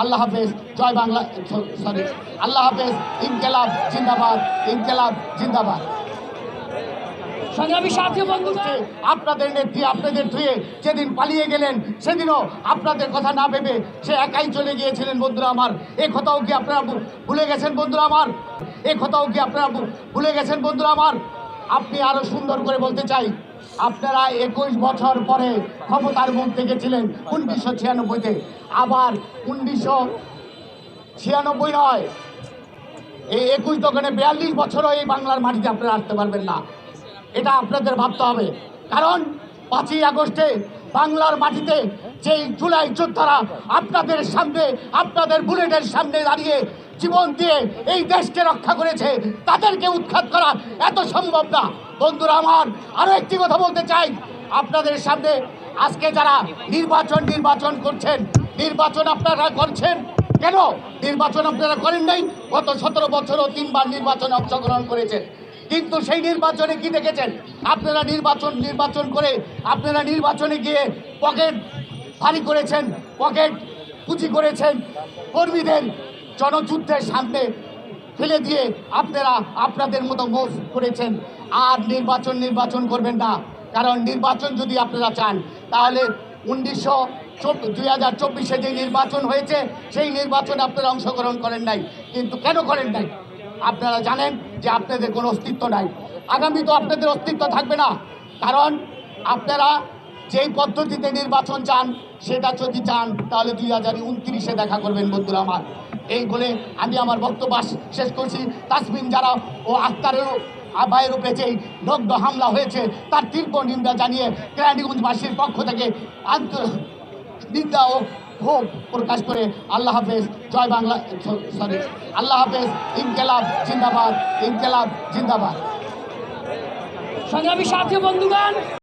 আল্লাহ হাফেজ জয় বাংলা সরি আল্লাহ হাফেজ ইনকেলাব জিন্দাবাদ ইনকেলাব জিন্দাবাদ। সংগ্রামী সাথী বন্ধুগণ আপনাদের নেত্রী আপনাদের ধুয়ে যেদিন পালিয়ে গেলেন সেদিনও আপনাদের কথা না ভেবে সে একাই চলে গিয়েছিলেন। বন্ধুরা আমার এ কথাও কি আপনারা ভুলে গেছেন বন্ধুরা আমার? এ কথাও কি আপনারা ভুলে গেছেন বন্ধুরা আমার? আপনি আরও সুন্দর করে বলতে চাই আপনারা একুশ বছর পরে ক্ষমতার মুখ দেখেছিলেন উনিশশো ছিয়ানব্বইতে। আবার উনিশশো ছিয়ানব্বই নয়, এই একুশ দোকানে বিয়াল্লিশ বছরও এই বাংলার মাটিতে আপনারা আসতে পারবেন না। এটা আপনাদের ভাবতে হবে। কারণ পাঁচই আগস্টে বাংলার মাটিতে যেই জুলাই যোদ্ধারা আপনাদের সামনে, আপনাদের বুলেটের সামনে দাঁড়িয়ে জীবন দিয়ে এই দেশকে রক্ষা করেছে, তাদেরকে উৎখাত করা এত সম্ভব না। বন্ধুরা আমার আরও একটি কথা বলতে চাই। আপনাদের সামনে আজকে যারা নির্বাচন নির্বাচন করছেন, নির্বাচন আপনারা করছেন? কেন? নির্বাচন আপনারা করেন নাই? গত সতেরো বছরও তিনবার নির্বাচনে অংশগ্রহণ করেছেন। কিন্তু সেই নির্বাচনে কি দেখেছেন? আপনারা নির্বাচন নির্বাচন করে আপনারা নির্বাচনে গিয়ে পকেট ভারী করেছেন, পকেট পুঁজি করেছেন। কর্মীদের জনযুদ্ধের সামনে ফেলে দিয়ে আপনারা আপনাদের মতো মোষ করেছেন। আর নির্বাচন নির্বাচন করবেন না। কারণ নির্বাচন যদি আপনারা চান, তাহলে উনিশশো দুই হাজার চব্বিশে যে নির্বাচন হয়েছে, সেই নির্বাচনে আপনারা অংশগ্রহণ করেন নাই। কিন্তু কেন করেন নাই? আপনারা জানেন যে আপনাদের কোনো অস্তিত্ব নাই। আগামী তো আপনাদের অস্তিত্ব থাকবে না। কারণ আপনারা যেই পদ্ধতিতে নির্বাচন চান, সেটা যদি চান, তাহলে দুই হাজার উনত্রিশে দেখা করবেন বন্ধুরা আমার। এই বলে আমি আমার বক্তব্য শেষ করছি। তাসমিন যারা ও আক্তারের আবায়ের উপরে যেই দগ্ধ হামলা হয়েছে, তার তীব্র নিন্দা জানিয়ে কেরানীগঞ্জবাসীর পক্ষ থেকে আন্ত নিন্দা ও ক্ষোভ প্রকাশ করে আল্লাহ হাফেজ, জয় বাংলা সরি আল্লাহ হাফেজ, ইনকেলাব জিন্দাবাদ ইনকেলাব জিন্দাবাদ। সংগ্রামী সাথী বন্ধুগণ